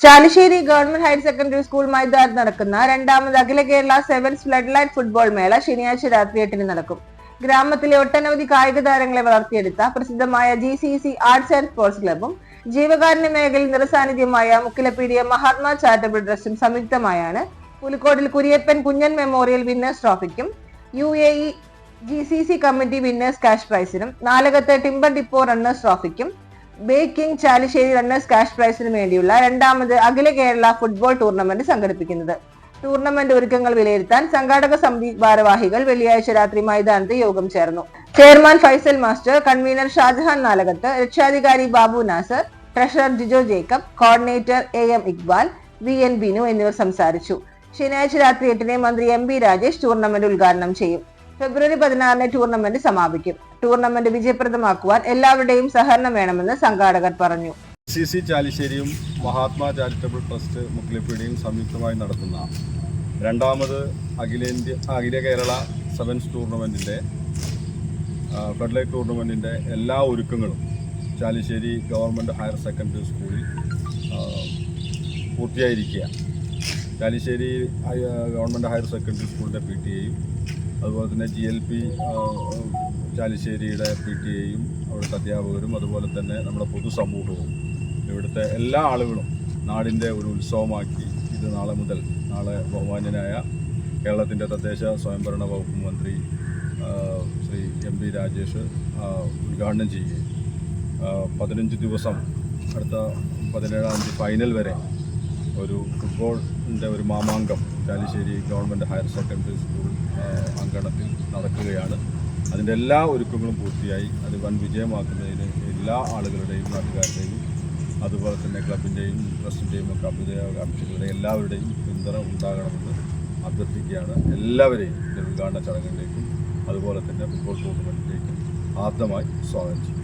Chalissery government higher secondary school മൈതാനത്ത് നടക്കുന്ന രണ്ടാമത് അഖില Kerala sevens flood light football മേള ശനിയാഴ്ച രാത്രി എട്ടിന് നടക്കും. ഗ്രാമത്തിലെ ഒട്ടനവധി കായിക താരങ്ങളെ വളർത്തിയെടുത്ത പ്രസിദ്ധമായ G C C arts and sports ക്ലബും ജീവകാരുണ്യ മേഖലയിൽ നിറസാന്നിധ്യമായ മുക്കിലപ്പീഡിയ മഹാത്മാ ചാരിറ്റബിൾ ട്രസ്റ്റും സംയുക്തമായാണ് Pulikkottil Kuriappan Kunjan memorial winners ട്രോഫിക്കും U A E G C C committee winners cash പ്രൈസിനും നാലകത്തെ ടിംബർ ഡിപ്പോ റണ്ണേഴ്സ് ട്രോഫിക്കും ബേക്കിംഗ് ചാലിശ്ശേരി റണ്ണേഴ്സ് ക്യാഷ് പ്രൈസിന് വേണ്ടിയുള്ള രണ്ടാമത് അഖില കേരള ഫുട്ബോൾ ടൂർണമെന്റ് സംഘടിപ്പിക്കുന്നത്. ടൂർണമെന്റ് ഒരുക്കങ്ങൾ വിലയിരുത്താൻ സംഘാടക സമിതി ഭാരവാഹികൾ വെള്ളിയാഴ്ച രാത്രി മൈതാനത്ത് യോഗം ചേർന്നു. Chairman Faisal master convener Shajahan Nalakath രക്ഷാധികാരി Babu Nasar treasurer Jijo Jacob coordinator A M Iqbal V N Binu എന്നിവർ സംസാരിച്ചു. ശനിയാഴ്ച രാത്രി എട്ടിന് മന്ത്രി എം ബി രാജേഷ് ടൂർണമെന്റ് ഉദ്ഘാടനം ചെയ്യും. ഫെബ്രുവരി പതിനാറിന് ടൂർണമെന്റ് സമാപിക്കും. ടൂർണമെന്റ് വിജയപ്രദമാക്കുവാൻ എല്ലാവരുടെയും സഹകരണം വേണമെന്ന് സംഘാടകർ പറഞ്ഞു. സി സി ചാലിശ്ശേരിയും മഹാത്മാ ചാരിറ്റബിൾ ട്രസ്റ്റ് മുക്കിലിപ്പീടിയും സംയുക്തമായി നടത്തുന്ന രണ്ടാമത് അഖിലേന്ത്യ അഖില കേരള സെവൻസ് ടൂർണമെന്റിന്റെ ടൂർണമെന്റിന്റെ ടൂർണമെന്റിന്റെ എല്ലാ ഒരുക്കങ്ങളും ചാലിശ്ശേരി ഗവൺമെന്റ് ഹയർ സെക്കൻഡറി സ്കൂളിൽ പൂർത്തിയായിരിക്കുക ചാലിശ്ശേരി ഗവൺമെന്റ് ഹയർ സെക്കൻഡറി സ്കൂളിന്റെ പി ടി എയും അതുപോലെ തന്നെ ജി എൽ പി ചാലിശ്ശേരിയുടെ പി ടി എയും അവിടുത്തെ അധ്യാപകരും അതുപോലെ തന്നെ നമ്മുടെ പൊതുസമൂഹവും ഇവിടുത്തെ എല്ലാ ആളുകളും നാടിന്റെ ഒരു ഉത്സവമാക്കി ഇത് നാളെ മുതൽ നാളെ ബഹുമാന്യനായ കേരളത്തിന്റെ തദ്ദേശ സ്വയംഭരണ വകുപ്പ് മന്ത്രി ശ്രീ എം പി രാജേഷ് ഉദ്ഘാടനം ചെയ്യുകയും പതിനഞ്ച് ദിവസം അടുത്ത പതിനേഴാം തീയതി ഫൈനൽ വരെ ഒരു ഫുട്ബോളിന്റെ ഒരു Mamankam Chalissery government higher secondary school ആ, നടക്കുകയാണ്. അതിന്റെ എല്ലാ ഒരുക്കങ്ങളും പൂർത്തിയായി. അത് വൻ വിജയമാക്കുന്നതിന് എല്ലാ ആളുകളുടെയും നാട്ടുകാരുടെയും അതുപോലെ തന്നെ ക്ലബിന്റെയും ട്രസ്റ്റിന്റെയും ഒക്കെ അഭിനയകാംക്ഷികളുടെ എല്ലാവരുടെയും പിന്തുണ ഉണ്ടാകണമെന്ന് അഭ്യർത്ഥിക്കുകയാണ്. എല്ലാവരെയും ഇതിന്റെ ഉദ്ഘാടന ചടങ്ങിലേക്കും അതുപോലെ തന്നെ ഫുട്ബോൾ ടൂർണമെന്റിലേക്കും ആദ്യമായി സ്വാഗതം ചെയ്യും